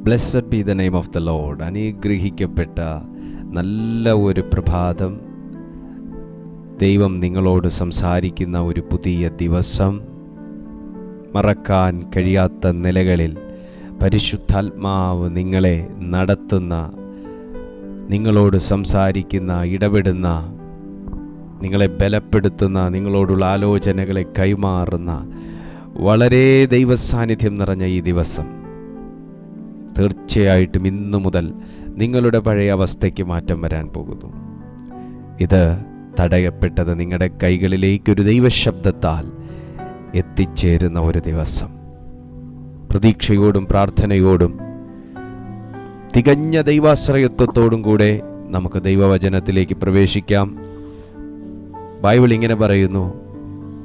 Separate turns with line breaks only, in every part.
Blessed be the name of the Lord അനുഗ്രഹിക്കപ്പെട്ട നല്ല ഒരു പ്രഭാതം. ദൈവം നിങ്ങളോട് സംസാരിക്കുന്ന ഒരു പുതിയ ദിവസം. മറക്കാൻ കഴിയാത്ത നിലകളിൽ പരിശുദ്ധാത്മാവ് നിങ്ങളെ നടത്തുന്ന നിങ്ങളോട് സംസാരിക്കുന്ന ഇടപെടുന്ന നിങ്ങളെ ബലപ്പെടുത്തുന്ന നിങ്ങളോടുള്ള ആലോചനകളെ കൈമാറുന്ന വളരെ ദൈവസാന്നിധ്യം നിറഞ്ഞ ഈ ദിവസം. തീർച്ചയായിട്ടും ഇന്നു മുതൽ നിങ്ങളുടെ പഴയ അവസ്ഥയ്ക്ക് മാറ്റം വരാൻ പോകുന്നു. ഇത് തടയപ്പെട്ടത് നിങ്ങളുടെ കൈകളിലേക്കൊരു ദൈവശബ്ദത്താൽ എത്തിച്ചേരുന്ന ഒരു ദിവസം. പ്രതീക്ഷയോടും പ്രാർത്ഥനയോടും തികഞ്ഞ ദൈവാശ്രയത്വത്തോടും കൂടെ നമുക്ക് ദൈവവചനത്തിലേക്ക് പ്രവേശിക്കാം. ബൈബിൾ ഇങ്ങനെ പറയുന്നു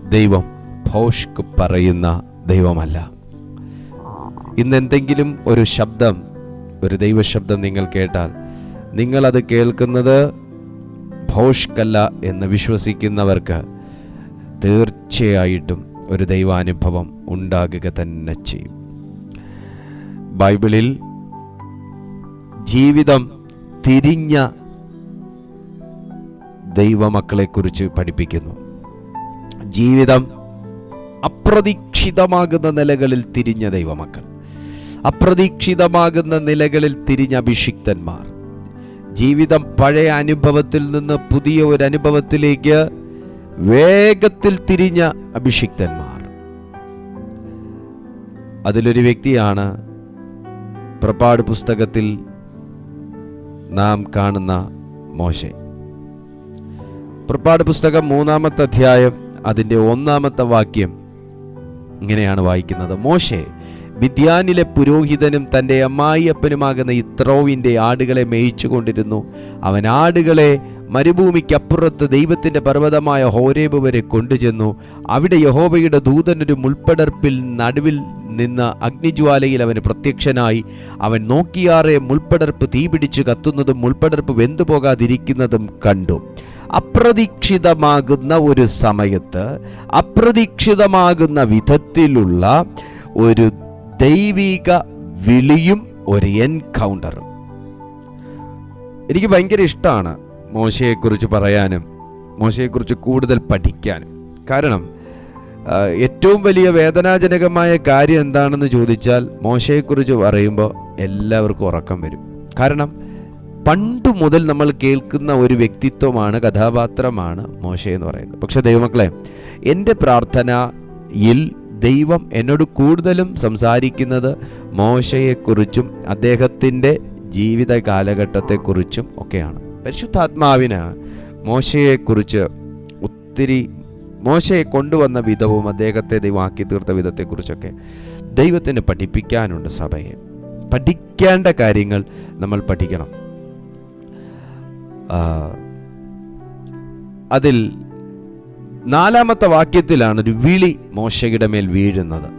ദൈവം ഭോഷ്ക്ക് പറയുന്ന ദൈവമല്ല. ഇന്ന് എന്തെങ്കിലും ഒരു ശബ്ദം ഒരു ദൈവശബ്ദം നിങ്ങൾ കേട്ടാൽ നിങ്ങൾ അത് കേൾക്കുന്നത് ഭോഷ്കല്ല എന്ന് വിശ്വസിക്കുന്നവർക്ക് തീർച്ചയായിട്ടും ഒരു ദൈവാനുഭവം ഉണ്ടാകുക തന്നെ ചെയ്യും. ബൈബിളിൽ ജീവിതം തിരിഞ്ഞ ദൈവമക്കളെക്കുറിച്ച് പഠിപ്പിക്കുന്നു. ജീവിതം അപ്രതീക്ഷിതമാകുന്ന നിലകളിൽ തിരിഞ്ഞ ദൈവമക്കൾ. അപ്രതീക്ഷിതമാകുന്ന നിലകളിൽ തിരിഞ്ഞ അഭിഷിക്തന്മാർ ജീവിതം പഴയ അനുഭവത്തിൽ നിന്ന് പുതിയ ഒരു അനുഭവത്തിലേക്ക് വേഗത്തിൽ തിരിഞ്ഞ അഭിഷിക്തന്മാർ അതിലൊരു വ്യക്തിയാണ് പ്രപാട് പുസ്തകത്തിൽ നാം കാണുന്ന മോശെ. പുറപ്പാട് പുസ്തകം മൂന്നാമത്തെ അധ്യായം അതിന്റെ ഒന്നാമത്തെ വാക്യം ഇങ്ങനെയാണ് വായിക്കുന്നത്. മോശെ വിദ്യാനിലെ പുരോഹിതനും തന്റെ അമ്മായിയപ്പനുമാകുന്ന ഇത്രോവിന്റെ ആടുകളെ മേയിച്ചു കൊണ്ടിരുന്നു. അവൻ ആടുകളെ മരുഭൂമിക്കപ്പുറത്ത് ദൈവത്തിന്റെ പർവതമായ ഹോരേബ് വരെ കൊണ്ടുചെന്നു. അവിടെ യഹോബയുടെ ദൂതനൊരു മുൾപ്പടർപ്പിൽ നടുവിൽ നിന്ന് അഗ്നിജ്വാലയിൽ അവന് പ്രത്യക്ഷനായി. അവൻ നോക്കിയാറെ മുൾപ്പടർപ്പ് തീപിടിച്ച് കത്തുന്നതും മുൾപ്പടർപ്പ് വെന്തുപോകാതിരിക്കുന്നതും കണ്ടു. അപ്രതീക്ഷിതമാകുന്ന ഒരു സമയത്ത് അപ്രതീക്ഷിതമാകുന്ന വിധത്തിലുള്ള ഒരു ദൈവിക വിളിയും ഒരു എൻകൗണ്ടറും. എനിക്ക് ഭയങ്കര ഇഷ്ടമാണ് മോശയെക്കുറിച്ച് പറയാനും മോശയെക്കുറിച്ച് കൂടുതൽ പഠിക്കാനും. കാരണം ഏറ്റവും വലിയ വേദനാജനകമായ കാര്യം എന്താണെന്ന് ചോദിച്ചാൽ മോശയെക്കുറിച്ച് പറയുമ്പോൾ എല്ലാവർക്കും ഉറക്കം വരും. കാരണം പണ്ട് മുതൽ നമ്മൾ കേൾക്കുന്ന ഒരു വ്യക്തിത്വമാണ് കഥാപാത്രമാണ് മോശ എന്ന് പറയുന്നത്. പക്ഷെ ദൈവമക്കളെ എന്റെ പ്രാർത്ഥനയിൽ ദൈവം എന്നോട് കൂടുതലും സംസാരിക്കുന്നത് മോശയെക്കുറിച്ചും അദ്ദേഹത്തിന്റെ ജീവിത കാലഘട്ടത്തെക്കുറിച്ചും ഒക്കെയാണ്. പരിശുദ്ധാത്മാവിന് മോശയെക്കുറിച്ച് ഒത്തിരി മോശയെ കൊണ്ടുവന്ന വിധവും അദ്ദേഹത്തെ ദൈവമാക്കി തീർത്ത വിധത്തെക്കുറിച്ചൊക്കെ ദൈവത്തിന് പഠിപ്പിക്കാനുണ്ട് സഭയെ. പഠിക്കേണ്ട കാര്യങ്ങൾ നമ്മൾ പഠിക്കണം. അതിൽ നാലാമത്തെ വാക്യത്തിലാണ് ഒരു വിളി മോശയുടെ മേൽ വീഴുന്നത്.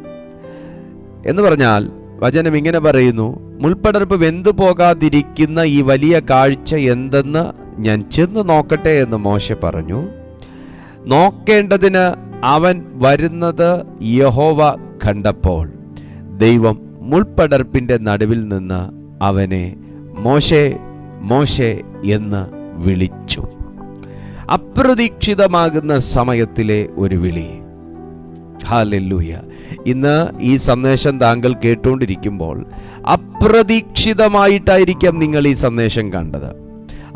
എന്ന് പറഞ്ഞാൽ വചനം ഇങ്ങനെ പറയുന്നു മുൾപ്പടർപ്പ് വെന്തു പോകാതിരിക്കുന്ന ഈ വലിയ കാഴ്ച എന്തെന്ന് ഞാൻ ചെന്ന് നോക്കട്ടെ എന്ന് മോശ പറഞ്ഞു. നോക്കേണ്ടതിന് അവൻ വരുന്നത് യഹോവ കണ്ടപ്പോൾ. ദൈവം മുൾപ്പടർപ്പിന്റെ നടുവിൽ നിന്ന് അവനെ മോശേ മോശേ എന്ന് വിളിച്ചു. അപ്രതീക്ഷിതമാകുന്ന സമയത്തിലെ ഒരു വിളി. ഹാലല്ലൂയ. ഇന്ന് ഈ സന്ദേശം താങ്കൾ കേട്ടുകൊണ്ടിരിക്കുമ്പോൾ അപ്രതീക്ഷിതമായിട്ടായിരിക്കാം നിങ്ങൾ ഈ സന്ദേശം കണ്ടത്.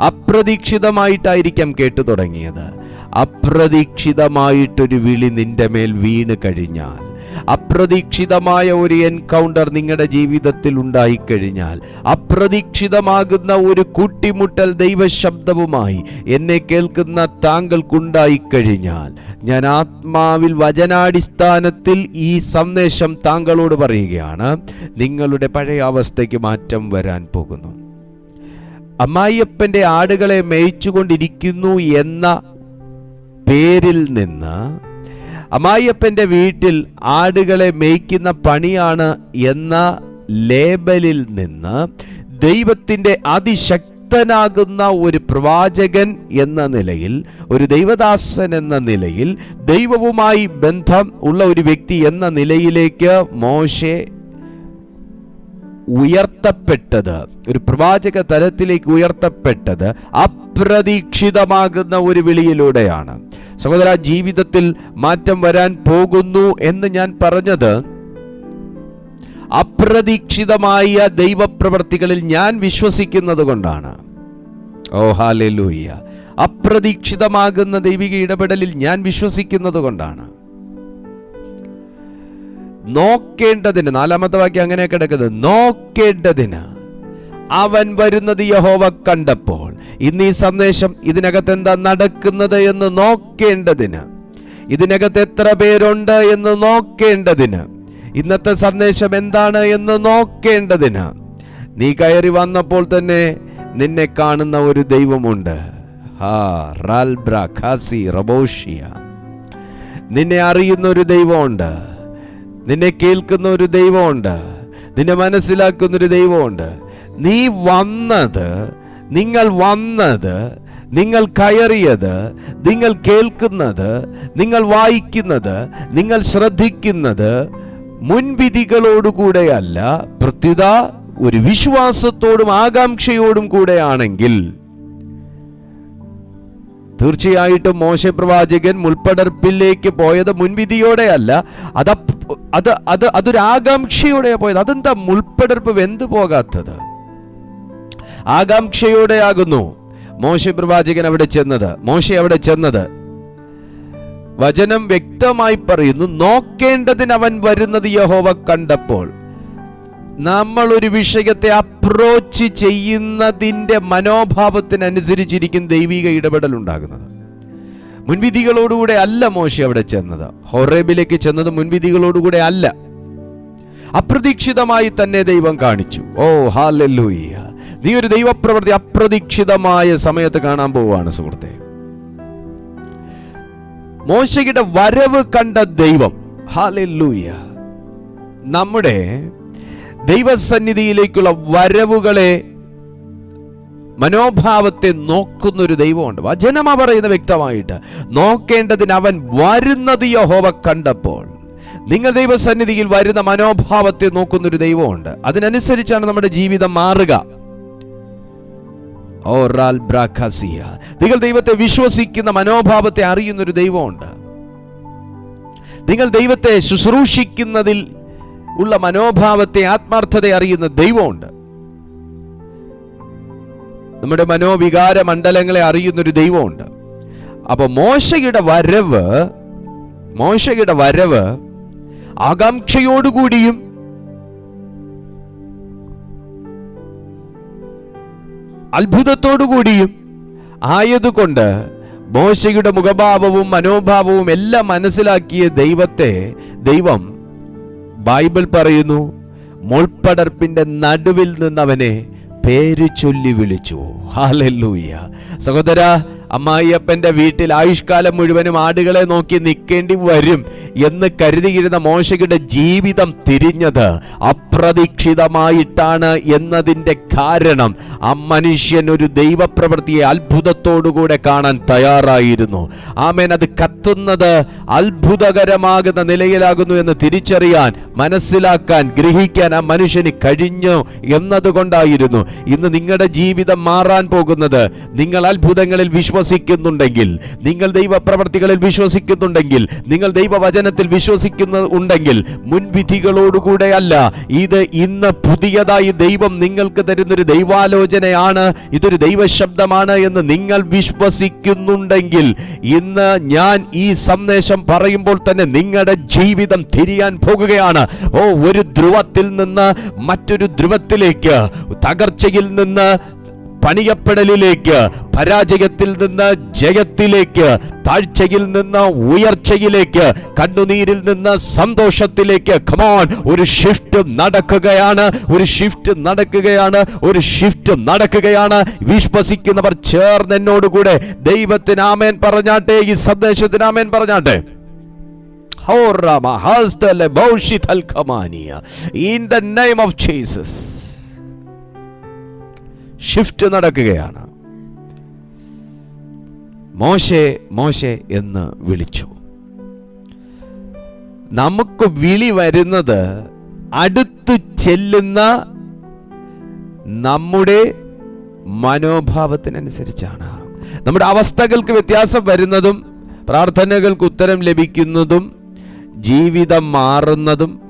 അപ്രതീക്ഷിതമായിട്ടായിരിക്കാം കേട്ടു തുടങ്ങിയത്. അപ്രതീക്ഷിതമായിട്ടൊരു വിളി നിന്റെ മേൽ വീണ് കഴിഞ്ഞാൽ അപ്രതീക്ഷിതമായ ഒരു എൻകൗണ്ടർ നിങ്ങളുടെ ജീവിതത്തിൽ ഉണ്ടായിക്കഴിഞ്ഞാൽ അപ്രതീക്ഷിതമാകുന്ന ഒരു കൂട്ടിമുട്ടൽ ദൈവശബ്ദവുമായി എന്നെ കേൾക്കുന്ന താങ്കൾക്കുണ്ടായിക്കഴിഞ്ഞാൽ ഞാൻ ആത്മാവിൽ വചനാടിസ്ഥാനത്തിൽ ഈ സന്ദേശം താങ്കളോട് പറയുകയാണ് നിങ്ങളുടെ പഴയ അവസ്ഥയ്ക്ക് മാറ്റം വരാൻ പോകുന്നു. അമ്മായിയപ്പന്റെ ആടുകളെ മേയിച്ചുകൊണ്ടിരിക്കുന്നു എന്ന പേരിൽ നിന്ന് അമ്മായിയപ്പന്റെ വീട്ടിൽ ആടുകളെ മേയ്ക്കുന്ന പണിയാണ് എന്ന ലേബലിൽ നിന്ന് ദൈവത്തിന്റെ അതിശക്തനാകുന്ന ഒരു പ്രവാചകൻ എന്ന നിലയിൽ ഒരു ദൈവദാസൻ എന്ന നിലയിൽ ദൈവവുമായി ബന്ധം ഉള്ള ഒരു വ്യക്തി എന്ന നിലയിലേക്ക് മോശെ ഉയർത്തപ്പെട്ടത് ഒരു പ്രവാചക തലത്തിലേക്ക് ഉയർത്തപ്പെട്ടത് അപ്രതീക്ഷിതമാകുന്ന ഒരു വിളിയിലൂടെയാണ്. സഹോദര ജീവിതത്തിൽ മാറ്റം വരാൻ പോകുന്നു എന്ന് ഞാൻ പറഞ്ഞത് അപ്രതീക്ഷിതമായ ദൈവപ്രവർത്തികളിൽ ഞാൻ വിശ്വസിക്കുന്നത് കൊണ്ടാണ്. ഓ ഹാലൂയ്യ അപ്രതീക്ഷിതമാകുന്ന ദൈവിക ഇടപെടലിൽ ഞാൻ വിശ്വസിക്കുന്നത് കൊണ്ടാണ്. നോക്കേണ്ടതിന് നാലാമത്തെ വാക്യം അങ്ങനെ കിടക്കുന്നത് നോക്കേണ്ടതിന് അവൻ വരുന്നത് യഹോവ കണ്ടപ്പോൾ. ഇന്ന് ഈ സന്ദേശം ഇതിനകത്ത് എന്താ നടക്കുന്നത് എന്ന് നോക്കേണ്ടതിന്. ഇതിനകത്ത് എത്ര പേരുണ്ട് എന്ന് നോക്കേണ്ടതിന്. ഇന്നത്തെ സന്ദേശം എന്താണ് എന്ന് നോക്കേണ്ടതിന്. നീ കയറി വന്നപ്പോൾ തന്നെ നിന്നെ കാണുന്ന ഒരു ദൈവമുണ്ട്. നിന്നെ അറിയുന്ന ഒരു ദൈവമുണ്ട്. നിന്നെ കേൾക്കുന്ന ഒരു ദൈവമുണ്ട്. നിന്നെ മനസ്സിലാക്കുന്ന ഒരു ദൈവമുണ്ട്. നീ വന്നത് നിങ്ങൾ വന്നത് നിങ്ങൾ കയറിയത് നിങ്ങൾ കേൾക്കുന്നത് നിങ്ങൾ വായിക്കുന്നത് നിങ്ങൾ ശ്രദ്ധിക്കുന്നത് മുൻവിധികളോടുകൂടെയല്ല പ്രത്യുത ഒരു വിശ്വാസത്തോടും ആകാംക്ഷയോടും കൂടെയാണെങ്കിൽ തീർച്ചയായിട്ടും മോശ പ്രവാചകൻ മുൾപ്പടർപ്പിലേക്ക് പോയത് മുൻവിധിയോടെ അല്ല അത് അത് അത് അതൊരാകാംക്ഷയോടെ പോയത്. അതെന്താ മുൾപ്പടർപ്പ്? വെന്തു പോകാത്തത്. ആകാംക്ഷയോടെ ആകുന്നു മോശ പ്രവാചകൻ അവിടെ ചെന്നത്. മോശ അവിടെ ചെന്നത്. വചനം വ്യക്തമായി പറയുന്നു നോക്കേണ്ടതിന് അവൻ വരുന്നത് യഹോവ കണ്ടപ്പോൾ. നമ്മൾ ഒരു വിഷയത്തെ അപ്രോച്ച് ചെയ്യുന്നതിന്റെ മനോഭാവത്തിനനുസരിച്ചിരിക്കും ദൈവിക ഇടപെടൽ ഉണ്ടാകുന്നത്. മുൻവിധികളോടുകൂടെ അല്ല മോശ അവിടെ ചെന്നത്. ഹൊറേബിലേക്ക് ചെന്നത് മുൻവിധികളോടുകൂടെ അല്ല. അപ്രതീക്ഷിതമായി തന്നെ ദൈവം കാണിച്ചു. ഓ ഹാലൂയ്യ നീ ഒരു ദൈവപ്രവൃത്തി അപ്രതീക്ഷിതമായ സമയത്ത് കാണാൻ പോവുകയാണ് സുഹൃത്തെ. മോശയുടെ വരവ് കണ്ട ദൈവം ഹാലൂയ്യ നമ്മുടെ ദൈവസന്നിധിയിലേക്കുള്ള വരവുകളെ മനോഭാവത്തെ നോക്കുന്ന ഒരു ദൈവമുണ്ട് വചനമ പറയുന്ന വ്യക്തമായിട്ട് നോക്കേണ്ടതിന് അവൻ വരുന്നത് യഹോവ കണ്ടപ്പോൾ. നിങ്ങൾ ദൈവസന്നിധിയിൽ വരുന്ന മനോഭാവത്തെ നോക്കുന്ന ഒരു ദൈവമുണ്ട്. അതിനനുസരിച്ചാണ് നമ്മുടെ ജീവിതം മാറുക. ബ്രാഖസിയ. നിങ്ങൾ ദൈവത്തെ വിശ്വസിക്കുന്ന മനോഭാവത്തെ അറിയുന്ന ഒരു ദൈവമുണ്ട്. നിങ്ങൾ ദൈവത്തെ ശുശ്രൂഷിക്കുന്നതിൽ ഉള്ള മനോഭാവത്തെ ആത്മാർത്ഥത അറിയുന്ന ദൈവമുണ്ട്. നമ്മുടെ മനോവികാര മണ്ഡലങ്ങളെ അറിയുന്നൊരു ദൈവമുണ്ട്. അപ്പൊ മോശയുടെ വരവ് മോശയുടെ വരവ് ആകാംക്ഷയോടുകൂടിയും അത്ഭുതത്തോടുകൂടിയും ആയതുകൊണ്ട് മോശയുടെ മുഖഭാവവും മനോഭാവവും എല്ലാം മനസ്സിലാക്കിയ ദൈവത്തെ ദൈവം ബൈബിൾ പറയുന്നു മുൾപ്പടർപ്പിന്റെ നടുവിൽ നിന്നവനെ പേര് ചൊല്ലി വിളിച്ചു. സഹോദര അമ്മായിയപ്പന്റെ വീട്ടിൽ ആയുഷ്കാലം മുഴുവനും ആടുകളെ നോക്കി നിൽക്കേണ്ടി വരും എന്ന് കരുതിയിരുന്ന മോശയുടെ ജീവിതം തിരിഞ്ഞത് അപ്രതീക്ഷിതമായിട്ടാണ് എന്നതിന്റെ കാരണം ആ മനുഷ്യൻ ഒരു ദൈവപ്രവൃത്തിയെ അത്ഭുതത്തോടുകൂടെ കാണാൻ തയ്യാറായിരുന്നു. ആമേൻ അത് കത്തുന്നത് അത്ഭുതകരമാകുന്ന നിലയിലാകുന്നു എന്ന് തിരിച്ചറിയാൻ മനസ്സിലാക്കാൻ ഗ്രഹിക്കാൻ ആ മനുഷ്യന് കഴിഞ്ഞു എന്നതുകൊണ്ടായിരുന്നു. ഇന്ന് നിങ്ങളുടെ ജീവിതം മാറാൻ പോകുന്നത്. നിങ്ങൾ അത്ഭുതങ്ങളിൽ വിശ്വസിക്കുന്നുണ്ടെങ്കിൽ നിങ്ങൾ ദൈവപ്രവർത്തികളിൽ വിശ്വസിക്കുന്നുണ്ടെങ്കിൽ നിങ്ങൾ ദൈവവചനത്തിൽ വിശ്വസിക്കുന്ന ഉണ്ടെങ്കിൽ മുൻവിധികളോടുകൂടെ അല്ല ഇത് ഇന്ന് പുതിയതായി ദൈവം നിങ്ങൾക്ക് തരുന്നൊരു ദൈവാലോചനയാണ് ഇതൊരു ദൈവശബ്ദമാണ് എന്ന് നിങ്ങൾ വിശ്വസിക്കുന്നുണ്ടെങ്കിൽ ഇന്ന് ഞാൻ ഈ സന്ദേശം പറയുമ്പോൾ തന്നെ നിങ്ങളുടെ ജീവിതം തിരിയാൻ പോകുകയാണ്. ഓ ഒരു ധ്രുവത്തിൽ നിന്ന് മറ്റൊരു ധ്രുവത്തിലേക്ക് തകർച്ചയിൽ നിന്ന് പണിയപ്പെടലിലേക്ക് പരാജയത്തിൽ നിന്ന് ജയത്തിലേക്ക് താഴ്ചയിൽ നിന്ന് ഉയർച്ചയിലേക്ക് കണ്ണുനീരിൽ നിന്ന് സന്തോഷത്തിലേക്ക്. കമോൺ ഒരു ഷിഫ്റ്റ് നടക്കുകയാണ് ഒരു ഷിഫ്റ്റ് നടക്കുകയാണ് ഒരു ഷിഫ്റ്റ് നടക്കുകയാണ്. വിശ്വസിക്കുന്നവർ ചേർന്ന് എന്നോടുകൂടെ ദൈവത്തിന് ആമേൻ പറഞ്ഞാട്ടെ ഈ സന്ദേശത്തിന് ആമേൻ പറഞ്ഞാട്ടെ. In the name of Jesus. Shift നടക്കുകയാണ്. മോശെ മോശെ എന്ന് വിളിച്ചു. നമുക്ക് വിളി വരുന്നത് അടുത്തു ചെല്ലുന്ന നമ്മുടെ മനോഭാവത്തിനനുസരിച്ചാണ്. നമ്മുടെ അവസ്ഥകൾക്ക് വ്യത്യാസം വരുന്നതും പ്രാർത്ഥനകൾക്ക് ഉത്തരം ലഭിക്കുന്നതും ജീവിതം മാറുന്നതും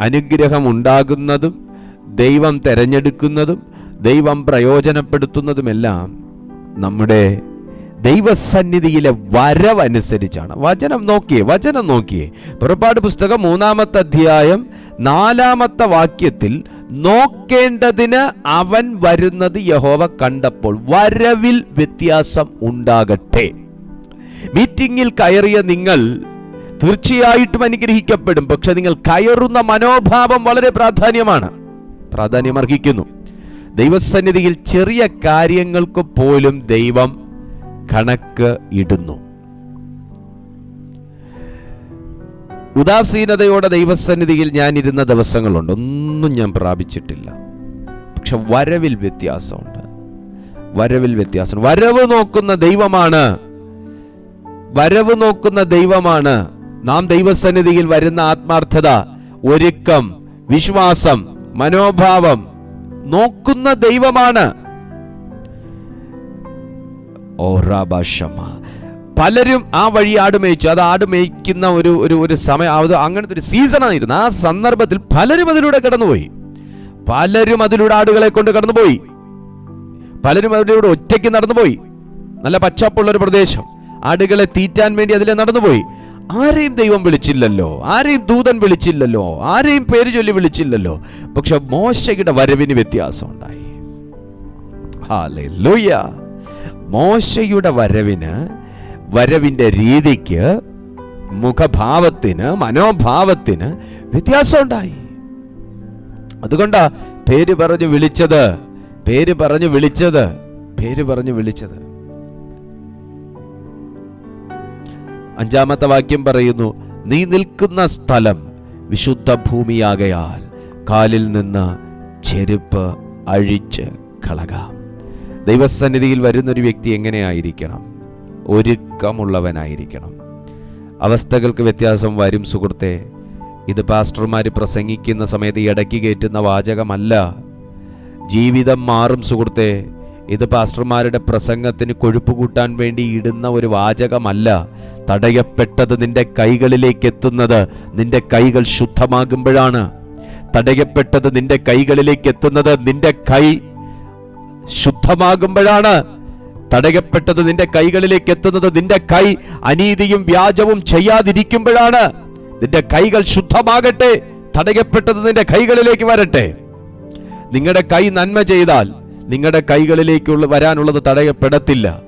അനുഗ്രഹം ഉണ്ടാകുന്നതും ദൈവം തെരഞ്ഞെടുക്കുന്നതും ദൈവം പ്രയോജനപ്പെടുത്തുന്നതുമെല്ലാം നമ്മുടെ ദൈവസന്നിധിയിലെ വരവനുസരിച്ചാണ്. വചനം നോക്കിയേ വചനം നോക്കിയേ. പുറപ്പാട് പുസ്തകം മൂന്നാമത്തെ അധ്യായം നാലാമത്തെ വാക്യത്തിൽ നോക്കേണ്ടതിന് അവൻ വരുന്നത് യഹോവ കണ്ടപ്പോൾ വരവിൽ വ്യത്യാസം ഉണ്ടാകട്ടെ. മീറ്റിംഗിൽ കയറിയ നിങ്ങൾ തീർച്ചയായിട്ടും അനുഗ്രഹിക്കപ്പെടും. പക്ഷെ നിങ്ങൾ കയറുന്ന മനോഭാവം വളരെ പ്രാധാന്യമാണ്. പ്രാധാന്യം അർഹിക്കുന്നു. ദൈവസന്നിധിയിൽ ചെറിയ കാര്യങ്ങൾക്ക് പോലും ദൈവം കണക്ക് ഇടുന്നു. ഉദാസീനതയോടെ ദൈവസന്നിധിയിൽ ഞാൻ ഇരുന്ന ദിവസങ്ങളുണ്ട്. ഒന്നും ഞാൻ പ്രാപിച്ചിട്ടില്ല. പക്ഷെ വരവിൽ വ്യത്യാസമുണ്ട്. വരവിൽ വ്യത്യാസം. വരവ് നോക്കുന്ന ദൈവമാണ്. വരവ് നോക്കുന്ന ദൈവമാണ്. നാം ദൈവസന്നിധിയിൽ വരുന്ന ആത്മാർത്ഥത ഒരുക്കം വിശ്വാസം മനോഭാവം നോക്കുന്ന ദൈവമാണ്. പലരും ആ വഴി ആട് മേയിച്ചു. അത് ആട് മേയ്ക്കുന്ന ഒരു ഒരു ഒരു സമയം അത് അങ്ങനത്തെ ഒരു സീസണായിരുന്നു ആ സന്ദർഭത്തിൽ പലരും അതിലൂടെ കടന്നുപോയി. പലരും അതിലൂടെ ആടുകളെ കൊണ്ട് കടന്നുപോയി. പലരും അതിലൂടെ ഒറ്റയ്ക്ക് നടന്നുപോയി. നല്ല പച്ചപ്പുള്ള ഒരു പ്രദേശം. ആടുകളെ തീറ്റാൻ വേണ്ടി അതിലെ നടന്നുപോയി. ആരെയും ദൈവം വിളിച്ചില്ലല്ലോ ആരെയും ദൂതൻ വിളിച്ചില്ലല്ലോ ആരെയും പേര് ചൊല്ലി വിളിച്ചില്ലല്ലോ. പക്ഷെ മോശയുടെ വരവിന് വ്യത്യാസം ഉണ്ടായി. മോശയുടെ വരവിന് വരവിന്റെ രീതിക്ക് മുഖഭാവത്തിന് മനോഭാവത്തിന് വ്യത്യാസം ഉണ്ടായി. അതുകൊണ്ടാ പേര് പറഞ്ഞു വിളിച്ചത് പേര് പറഞ്ഞു വിളിച്ചത് പേര് പറഞ്ഞു വിളിച്ചത്. അഞ്ചാമത്തെ വാക്യം പറയുന്നു നീ നിൽക്കുന്ന സ്ഥലം വിശുദ്ധ ഭൂമിയാകയാൽ കാലിൽ നിന്ന് ചെരുപ്പ് അഴിച്ച് കളകാം. ദൈവസന്നിധിയിൽ വരുന്നൊരു വ്യക്തി എങ്ങനെയായിരിക്കണം? ഒരുക്കമുള്ളവനായിരിക്കണം. അവസ്ഥകൾക്ക് വ്യത്യാസം വരും സുഹൃത്തെ. ഇത് പാസ്റ്റർമാർ പ്രസംഗിക്കുന്ന സമയത്ത് ഇടയ്ക്ക് കയറ്റുന്ന വാചകമല്ല. ജീവിതം മാറും സുഹൃത്തെ. ഇത് പാസ്റ്റർമാരുടെ പ്രസംഗത്തിന് കൊഴുപ്പ് കൂട്ടാൻ വേണ്ടി ഇടുന്ന ഒരു വാചകമല്ല. തടയപ്പെട്ടത് നിന്റെ കൈകളിലേക്ക് എത്തുന്നത് നിന്റെ കൈകൾ ശുദ്ധമാകുമ്പോഴാണ്. തടയപ്പെട്ടത് നിന്റെ കൈകളിലേക്ക് എത്തുന്നത് നിന്റെ കൈ ശുദ്ധമാകുമ്പോഴാണ്. തടയപ്പെട്ടത് നിന്റെ കൈകളിലേക്ക് എത്തുന്നത് നിന്റെ കൈ അനീതിയും വ്യാജവും ചെയ്യാതിരിക്കുമ്പോഴാണ്. നിന്റെ കൈകൾ ശുദ്ധമാകട്ടെ തടയപ്പെട്ടത് നിന്റെ കൈകളിലേക്ക് വരട്ടെ. നിങ്ങളുടെ കൈ നന്മ ചെയ്താൽ നിങ്ങളുടെ കൈകളിലേക്കുള്ള വരാനുള്ളത് തടയപ്പെടത്തില്ല.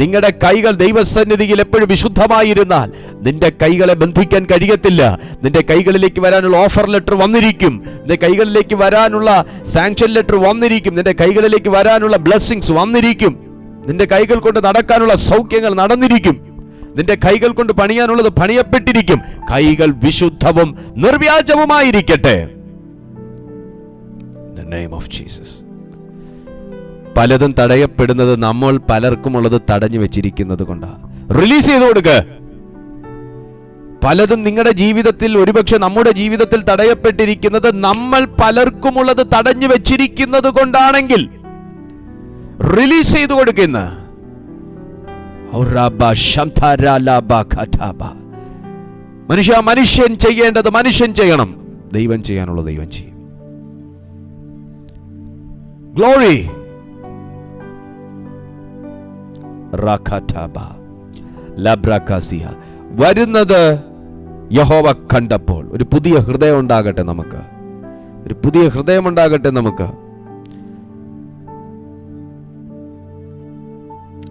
നിങ്ങളുടെ കൈകൾ ദൈവസന്നിധിയിൽ എപ്പോഴും വിശുദ്ധമായിരുന്നാൽ നിന്റെ കൈകളെ ബന്ധിക്കാൻ കഴിയത്തില്ല. നിന്റെ കൈകളിലേക്ക് വരാനുള്ള ഓഫർ ലെറ്റർ വന്നിരിക്കും. നിന്റെ കൈകളിലേക്ക് വരാനുള്ള സാങ്ഷൻ ലെറ്റർ വന്നിരിക്കും. നിന്റെ കൈകളിലേക്ക് വരാനുള്ള ബ്ലെസ്സിങ്സ് വന്നിരിക്കും. നിന്റെ കൈകൾ കൊണ്ട് നടക്കാനുള്ള സൗഖ്യങ്ങൾ നടന്നിരിക്കും. നിന്റെ കൈകൾ കൊണ്ട് പണിയാനുള്ളത് പണിയപ്പെട്ടിരിക്കും. കൈകൾ വിശുദ്ധവും നിർവ്യാജവുമായിരിക്കട്ടെ. നെയിം ഓഫ് ജീസസ് പലതും തടയപ്പെടുന്നത് നമ്മൾ പലർക്കുമുള്ളത് തടഞ്ഞു വെച്ചിരിക്കുന്നത് കൊണ്ടാണ് റിലീസ് ചെയ്ത് കൊടുക്ക. പലതും നിങ്ങളുടെ ജീവിതത്തിൽ ഒരുപക്ഷെ നമ്മുടെ ജീവിതത്തിൽ തടയപ്പെട്ടിരിക്കുന്നത് നമ്മൾ പലർക്കുമുള്ളത് തടഞ്ഞു വെച്ചിരിക്കുന്നത് കൊണ്ടാണെങ്കിൽ. റിലീസ് ചെയ്തു കൊടുക്കുന്ന മനുഷ്യ മനുഷ്യൻ ചെയ്യേണ്ടത് മനുഷ്യൻ ചെയ്യണം. ദൈവം ചെയ്യാനുള്ള ദൈവം ചെയ്യും. ഗ്ലോറി വരുന്നത് യഹോവ കണ്ടപ്പോൾ. ഒരു പുതിയ ഹൃദയം ഉണ്ടാകട്ടെ നമുക്ക്. ഒരു പുതിയ ഹൃദയം ഉണ്ടാകട്ടെ നമുക്ക്.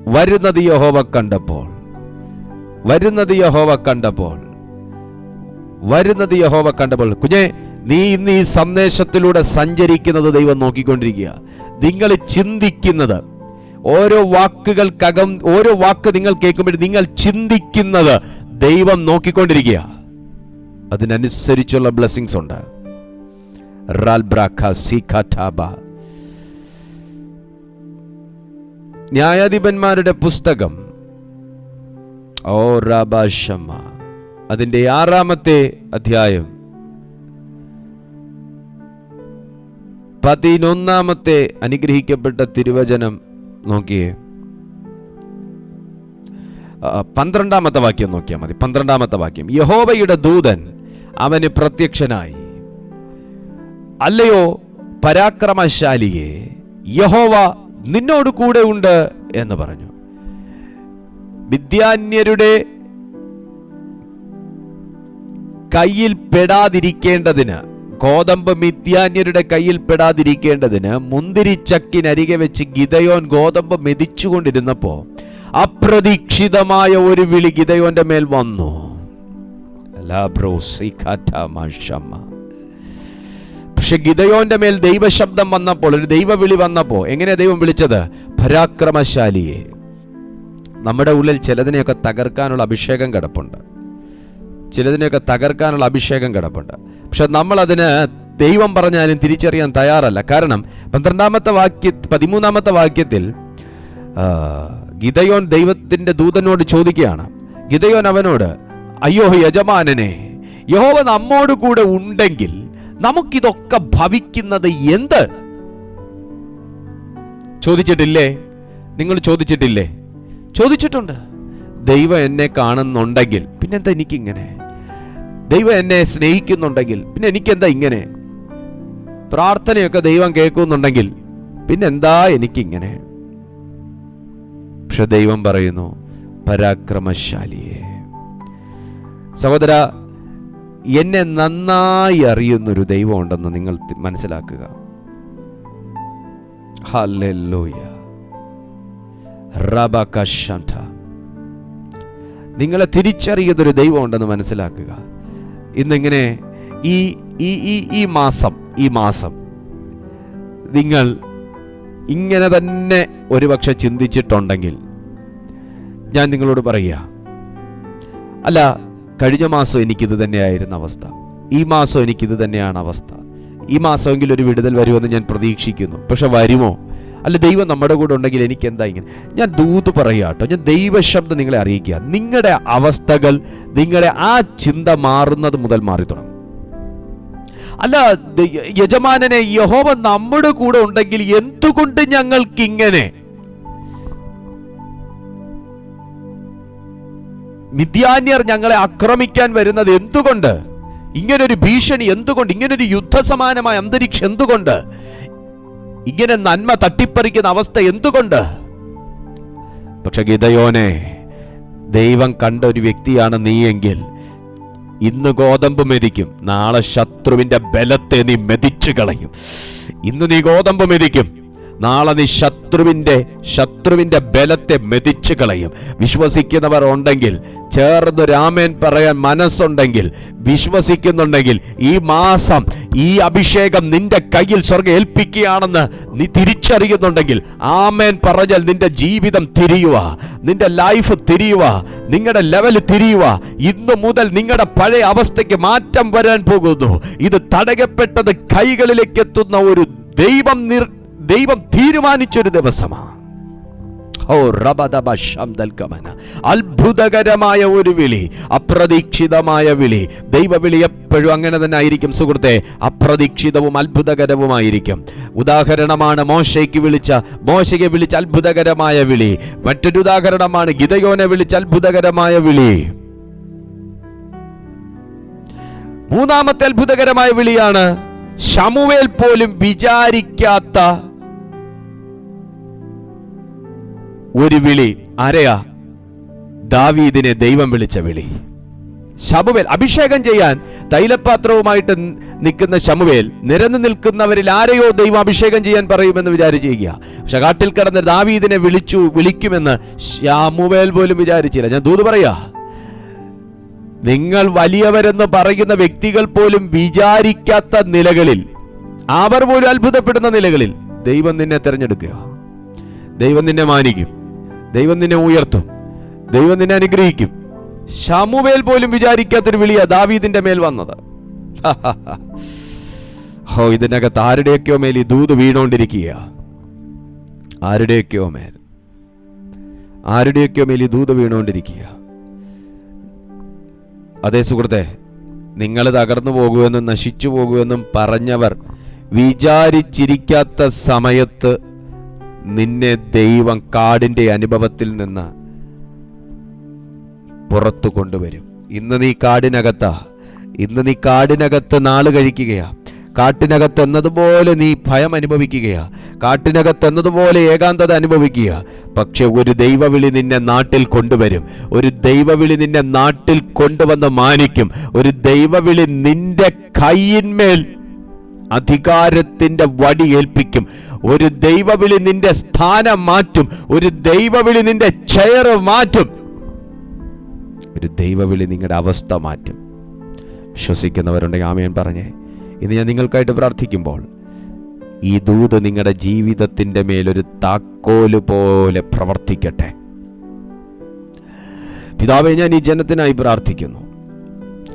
വരുന്നത് യഹോവ കണ്ടപ്പോൾ. വരുന്നത് യഹോവ കണ്ടപ്പോൾ. വരുന്നത് യഹോവ കണ്ടപ്പോൾ. കുഞ്ഞെ നീ ഇന്ന് ഈ സന്ദേശത്തിലൂടെ സഞ്ചരിക്കുന്നത് ദൈവം നോക്കിക്കൊണ്ടിരിക്കുക. നിങ്ങൾ ചിന്തിക്കുന്നത് ഓരോ വാക്കുകൾക്കകം ഓരോ വാക്ക് നിങ്ങൾ കേൾക്കുമ്പോൾ നിങ്ങൾ ചിന്തിക്കുന്നത് ദൈവം നോക്കിക്കൊണ്ടിരിക്കുക. അതിനനുസരിച്ചുള്ള ബ്ലെസ്സിങ്സ് ഉണ്ട്. ന്യായാധിപന്മാരുടെ പുസ്തകം. ഓ റാബാഷമ്മ ആറാമത്തെ അധ്യായം. പതിനൊന്നാമത്തെ അനുഗ്രഹിക്കപ്പെട്ട തിരുവചനം. നോക്കിയേ. പന്ത്രണ്ടാമത്തെ വാക്യം നോക്കിയാൽ മതി. പന്ത്രണ്ടാമത്തെ വാക്യം. യഹോബയുടെ ദൂതൻ അവന് പ്രത്യക്ഷനായി. അല്ലയോ പരാക്രമശാലിയെ യഹോവ നിന്നോട് കൂടെ ഉണ്ട് എന്ന് പറഞ്ഞു. വിദ്യാന്യരുടെ കയ്യിൽ പെടാതിരിക്കേണ്ടതിന് ഗോതമ്പ് മിഥ്യാന്യരുടെ കയ്യിൽ പെടാതിരിക്കേണ്ടതിന് മുന്തിരിച്ചക്കിനരികെ വെച്ച് ഗിതയോൻ ഗോതമ്പ് മെതിച്ചുകൊണ്ടിരുന്നപ്പോ അപ്രതീക്ഷിതമായ ഒരു വിളി ഗിതയോന്റെ മേൽ വന്നു. പക്ഷെ ഗിതയോന്റെ മേൽ ദൈവശബ്ദം വന്നപ്പോൾ ഒരു ദൈവവിളി വന്നപ്പോൾ എങ്ങനെ ദൈവം വിളിച്ചത്? പരാക്രമശാലിയെ. നമ്മുടെ ഉള്ളിൽ ചിലതിനെയൊക്കെ തകർക്കാനുള്ള അഭിഷേകം കിടപ്പുണ്ട്. ചിലതിനെയൊക്കെ തകർക്കാനുള്ള അഭിഷേകം കിടപ്പുണ്ട്. പക്ഷെ നമ്മൾ അതിന് ദൈവം പറഞ്ഞാലും തിരിച്ചറിയാൻ തയ്യാറല്ല. കാരണം പന്ത്രണ്ടാമത്തെ വാക്യ പതിമൂന്നാമത്തെ വാക്യത്തിൽ ഗിതയോൻ ദൈവത്തിന്റെ ദൂതനോട് ചോദിക്കുകയാണ്. ഗിതയോൻ അവനോട് അയ്യോ യജമാനനെ യഹോവ നമ്മോട് കൂടെ ഉണ്ടെങ്കിൽ നമുക്കിതൊക്കെ ഭവിക്കുന്നത് എന്ത്? ചോദിച്ചിട്ടില്ലേ? നിങ്ങൾ ചോദിച്ചിട്ടില്ലേ? ചോദിച്ചിട്ടുണ്ട്. ദൈവം എന്നെ കാണുന്നുണ്ടെങ്കിൽ പിന്നെന്താ എനിക്കിങ്ങനെ? ദൈവം എന്നെ സ്നേഹിക്കുന്നുണ്ടെങ്കിൽ പിന്നെ എനിക്കെന്താ ഇങ്ങനെ? പ്രാർത്ഥനയൊക്കെ ദൈവം കേൾക്കുന്നുണ്ടെങ്കിൽ പിന്നെന്താ എനിക്കിങ്ങനെ? പക്ഷെ ദൈവം പറയുന്നു പരാക്രമശാലിയെ. സഹോദര എന്നെ നന്നായി അറിയുന്നൊരു ദൈവം ഉണ്ടെന്ന് നിങ്ങൾ മനസ്സിലാക്കുക. നിങ്ങളെ തിരിച്ചറിയുന്നൊരു ദൈവമുണ്ടെന്ന് മനസ്സിലാക്കുക. ഇന്നിങ്ങനെ? ഈ ഈ ഈ ഈ മാസം ഈ മാസം നിങ്ങൾ ഇങ്ങനെ തന്നെ ഒരുപക്ഷെ ചിന്തിച്ചിട്ടുണ്ടെങ്കിൽ ഞാൻ നിങ്ങളോട് പറയുക അല്ല കഴിഞ്ഞ മാസം എനിക്കിത് തന്നെയായിരുന്ന അവസ്ഥ. ഈ മാസം എനിക്കിത് തന്നെയാണ് അവസ്ഥ. ഈ മാസമെങ്കിലും ഒരു വിടുതൽ വരുമെന്ന് ഞാൻ പ്രതീക്ഷിക്കുന്നു. പക്ഷെ വരുമോ? അല്ല ദൈവം നമ്മുടെ കൂടെ ഉണ്ടെങ്കിൽ എനിക്ക് എന്താ ഇങ്ങനെ? ഞാൻ ദൂത് പറയുക കേട്ടോ. ഞാൻ ദൈവശബ്ദം നിങ്ങളെ അറിയിക്കുക. നിങ്ങളുടെ അവസ്ഥകൾ നിങ്ങളുടെ ആ ചിന്ത മാറുന്നത് മുതൽ മാറി തുടങ്ങും. അല്ല യജമാനനെ യഹോവ നമ്മുടെ കൂടെ ഉണ്ടെങ്കിൽ എന്തുകൊണ്ട് ഞങ്ങൾക്ക് ഇങ്ങനെ മിഥ്യാന്യർ ഞങ്ങളെ ആക്രമിക്കാൻ വരുന്നത് എന്തുകൊണ്ട്? ഇങ്ങനൊരു ഭീഷണി എന്തുകൊണ്ട്? ഇങ്ങനൊരു യുദ്ധസമാനമായ അന്തരീക്ഷം എന്തുകൊണ്ട്? ഇങ്ങനെ നന്മ തട്ടിപ്പറിക്കുന്ന അവസ്ഥ എന്തുകൊണ്ട്? പക്ഷെ ഗിതയോനെ ദൈവം കണ്ട ഒരു വ്യക്തിയാണ് നീയെങ്കിൽ ഇന്ന് ഗോതമ്പ് മെതിക്കും. നാളെ ശത്രുവിന്റെ ബലത്തെ നീ മെതിച്ചു കളയും ഇന്ന് നീ ഗോതമ്പ് മെതിക്കും. നാളെ നീ ശത്രുവിന്റെ ശത്രുവിന്റെ ബലത്തെ മെതിച്ചു കളയും. വിശ്വസിക്കുന്നവർ ഉണ്ടെങ്കിൽ ചേർന്ന് രാമൻ പറയാൻ മനസ്സുണ്ടെങ്കിൽ വിശ്വസിക്കുന്നുണ്ടെങ്കിൽ ഈ മാസം ഈ അഭിഷേകം നിന്റെ കയ്യിൽ സ്വർഗം ഏൽപ്പിക്കുകയാണെന്ന് നീ തിരിച്ചറിയുന്നുണ്ടെങ്കിൽ ആമേൻ പറഞ്ഞാൽ നിന്റെ ജീവിതം തിരിയുക നിന്റെ ലൈഫ് തിരിയുക നിങ്ങളുടെ ലെവൽ തിരിയുക ഇന്നു മുതൽ നിങ്ങളുടെ പഴയ അവസ്ഥയ്ക്ക് മാറ്റം വരാൻ പോകുന്നു. ഇത് തടയപ്പെട്ടത് കൈകളിലേക്ക് എത്തുന്ന ഒരു ദൈവം നിർ ദൈവം തീരുമാനിച്ചൊരു ദിവസമാണ്. അത്ഭുതകരമായ ഒരു വിളി അപ്രതീക്ഷിതമായ വിളി. ദൈവവിളി എപ്പോഴും അങ്ങനെ തന്നെ ആയിരിക്കും സുഹൃത്തെ അപ്രതീക്ഷിതവും അത്ഭുതകരവുമായിരിക്കും. ഉദാഹരണമാണ് മോശയ്ക്ക് വിളിച്ച മോശയെ വിളിച്ച അത്ഭുതകരമായ വിളി. മറ്റൊരു ഉദാഹരണമാണ് ഗിതയോനെ വിളിച്ച അത്ഭുതകരമായ വിളി. മൂന്നാമത്തെ അത്ഭുതകരമായ വിളിയാണ് ശമുവേൽ പോലും വിചാരിക്കാത്ത ഒരു വിളി ആരെയാ ദാവീദിനെ ദൈവം വിളിച്ച വിളി. ശമുവേൽ അഭിഷേകം ചെയ്യാൻ തൈലപാത്രവുമായിട്ട് നിൽക്കുന്ന ശമുവേൽ നിരന്നു നിൽക്കുന്നവരിൽ ആരെയോ ദൈവം അഭിഷേകം ചെയ്യാൻ പറയുമെന്ന് വിചാരിച്ചിരിക്കുക. പക്ഷെ കാട്ടിൽ കിടന്ന് ദാവീദിനെ വിളിച്ചു വിളിക്കുമെന്ന് ശമുവേൽ പോലും വിചാരിച്ചില്ല. ഞാൻ ദൂത് പറയാ. നിങ്ങൾ വലിയവരെന്ന് പറയുന്ന വ്യക്തികൾ പോലും വിചാരിക്കാത്ത നിലകളിൽ അവർ പോലും അത്ഭുതപ്പെടുന്ന നിലകളിൽ ദൈവം നിന്നെ തിരഞ്ഞെടുക്കുക. ദൈവം നിന്നെ മാനിക്കും. ദൈവം നിന്നെ ഉയർത്തും. ദൈവം നിന്നെ അനുഗ്രഹിക്കും. ഷമുവേൽ പോലും വിചാരിക്കാത്തൊരു വിളിയ ദാവീദിന്റെ മേൽ വന്നത്. ഹോ ഇതിനകത്ത് ആരുടെയൊക്കെയോ മേൽ ഈ ദൂത് വീണോണ്ടിരിക്കുക ആരുടെയൊക്കെയോ മേൽ. ആരുടെയൊക്കെയോ മേൽ ഈ ദൂത് വീണുകൊണ്ടിരിക്കുക അതേ സുഹൃത്തെ നിങ്ങൾ തകർന്നു പോകുമെന്നും നശിച്ചു പോകുമെന്നും പറഞ്ഞവർ വിചാരിച്ചിരിക്കാത്ത സമയത്ത് നിന്നെ ദൈവം കാടിന്റെ അനുഭവത്തിൽ നിന്ന് പുറത്തു കൊണ്ടുവരും. ഇന്ന് നീ കാടിനകത്താ. ഇന്ന് നീ കാടിനകത്ത് നാൾ കഴിക്കുകയാ. കാട്ടിനകത്ത് എന്നതുപോലെ നീ ഭയം അനുഭവിക്കുകയാ. കാട്ടിനകത്ത് എന്നതുപോലെ ഏകാന്തത അനുഭവിക്കുക പക്ഷെ ഒരു ദൈവവിളി നിന്നെ നാട്ടിൽ കൊണ്ടുവരും. ഒരു ദൈവവിളി നിന്നെ നാട്ടിൽ കൊണ്ടുവന്ന് മാനിക്കും. ഒരു ദൈവവിളി നിന്റെ കൈയിന്മേൽ അധികാരത്തിന്റെ വടി ഏൽപ്പിക്കും. ഒരു ദൈവവിളി നിന്റെ സ്ഥാനം മാറ്റും ഒരു ദൈവവിളി നിന്റെ ചെയർ മാറ്റും. ഒരു ദൈവവിളി നിങ്ങളുടെ അവസ്ഥ മാറ്റും. വിശ്വസിക്കുന്നവരുണ്ടെങ്കിൽ ആമയൻ പറഞ്ഞേ. ഇന്ന് ഞാൻ നിങ്ങൾക്കായിട്ട് പ്രാർത്ഥിക്കുമ്പോൾ ഈ ദൂത് നിങ്ങളുടെ ജീവിതത്തിന്റെ മേലൊരു താക്കോൽ പോലെ പ്രവർത്തിക്കട്ടെ. പിതാവെ ഞാൻ ഈ ജനത്തിനായി പ്രാർത്ഥിക്കുന്നു.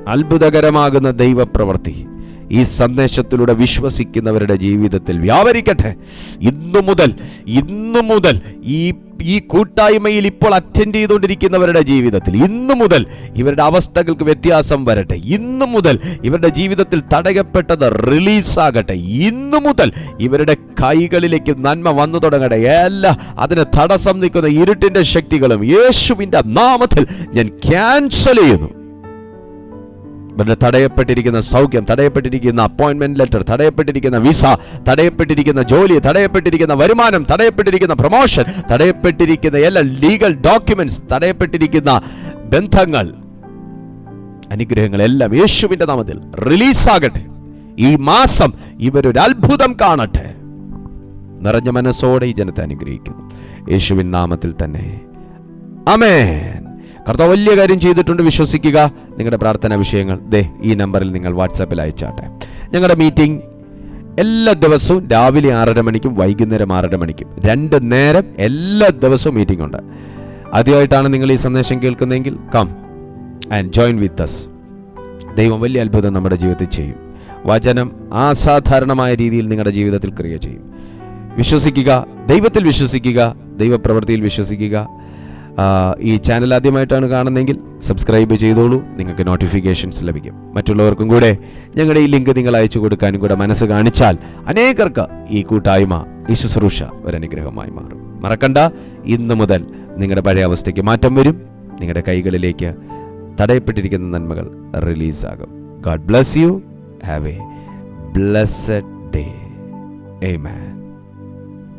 അത്ഭുതകരമാകുന്ന ദൈവപ്രവൃത്തി ഈ സന്ദേശത്തിലൂടെ വിശ്വസിക്കുന്നവരുടെ ജീവിതത്തിൽ വ്യാപരിക്കട്ടെ. ഇന്നു മുതൽ ഇന്നു മുതൽ ഈ ഈ കൂട്ടായ്മയിൽ ഇപ്പോൾ അറ്റൻഡ് ചെയ്തുകൊണ്ടിരിക്കുന്നവരുടെ ജീവിതത്തിൽ ഇന്നു മുതൽ ഇവരുടെ അവസ്ഥകൾക്ക് വ്യത്യാസം വരട്ടെ. ഇന്നു മുതൽ ഇവരുടെ ജീവിതത്തിൽ തടയപ്പെട്ടത് റിലീസാകട്ടെ. ഇന്നു മുതൽ ഇവരുടെ കൈകളിലേക്ക് നന്മ വന്നു തുടങ്ങട്ടെ. എല്ലാ അതിന് തടസ്സം നിൽക്കുന്ന ഇരുട്ടിന്റെ ശക്തികളും യേശുവിന്റെ നാമത്തിൽ ഞാൻ ക്യാൻസൽ ചെയ്യുന്നു. ഇവരുടെ തടയപ്പെട്ടിരിക്കുന്ന സൗഖ്യം തടയപ്പെട്ടിരിക്കുന്ന അപ്പോയിന്റ്മെന്റ് ലെറ്റർ തടയപ്പെട്ടിരിക്കുന്ന വിസ തടയപ്പെട്ടിരിക്കുന്ന ജോലി തടയപ്പെട്ടിരിക്കുന്ന വരുമാനം തടയപ്പെട്ടിരിക്കുന്ന പ്രൊമോഷൻ തടയപ്പെട്ടിരിക്കുന്ന എല്ലാ ലീഗൽ ഡോക്യുമെന്റ്സ് തടയപ്പെട്ടിരിക്കുന്ന ബന്ധങ്ങൾ അനുഗ്രഹങ്ങളെല്ലാം യേശുവിന്റെ നാമത്തിൽ റിലീസാകട്ടെ ഈ മാസം ഇവരൊരു അത്ഭുതം കാണട്ടെ. നിറഞ്ഞ മനസ്സോടെ ഈ ജനത്തെ അനുഗ്രഹിക്കുന്നു. യേശുവിൻ നാമത്തിൽ തന്നെ. അമേൻ കർത്താവ് വലിയ കാര്യം ചെയ്തിട്ടുണ്ട്. വിശ്വസിക്കുക. നിങ്ങളുടെ പ്രാർത്ഥനാ വിഷയങ്ങൾ ദേ ഈ നമ്പറിൽ നിങ്ങൾ വാട്സാപ്പിൽ അയച്ചാട്ടെ. ഞങ്ങളുടെ മീറ്റിംഗ് എല്ലാ ദിവസവും രാവിലെ ആറര മണിക്കും വൈകുന്നേരം ആറര മണിക്കും. രണ്ട് നേരം എല്ലാ ദിവസവും മീറ്റിംഗ് ഉണ്ട്. ആദ്യമായിട്ടാണ് നിങ്ങൾ ഈ സന്ദേശം കേൾക്കുന്നതെങ്കിൽ come and join with us ദൈവം വലിയ അത്ഭുതം നമ്മുടെ ജീവിതത്തിൽ ചെയ്യും. വചനം അസാധാരണമായ രീതിയിൽ നിങ്ങളുടെ ജീവിതത്തിൽ ക്രിയ ചെയ്യും. വിശ്വസിക്കുക. ദൈവത്തിൽ വിശ്വസിക്കുക. ദൈവപ്രവൃത്തിയിൽ വിശ്വസിക്കുക. ഈ ചാനൽ ആദ്യമായിട്ടാണ് കാണുന്നതെങ്കിൽ സബ്സ്ക്രൈബ് ചെയ്തോളൂ. നിങ്ങൾക്ക് നോട്ടിഫിക്കേഷൻസ് ലഭിക്കും. മറ്റുള്ളവർക്കും കൂടെ ഞങ്ങളുടെ ഈ ലിങ്ക് നിങ്ങൾ അയച്ചു കൊടുക്കാനും കൂടെ മനസ്സ് കാണിച്ചാൽ അനേകർക്ക് ഈ കൂട്ടായ്മ ഈ ശുശ്രൂഷ ഒരനുഗ്രഹമായി മാറും. മറക്കണ്ട ഇന്ന് മുതൽ നിങ്ങളുടെ പഴയ അവസ്ഥയ്ക്ക് മാറ്റം വരും. നിങ്ങളുടെ കൈകളിലേക്ക് തടയപ്പെട്ടിരിക്കുന്ന നന്മകൾ റിലീസാകും God bless you have a blessed day Amen.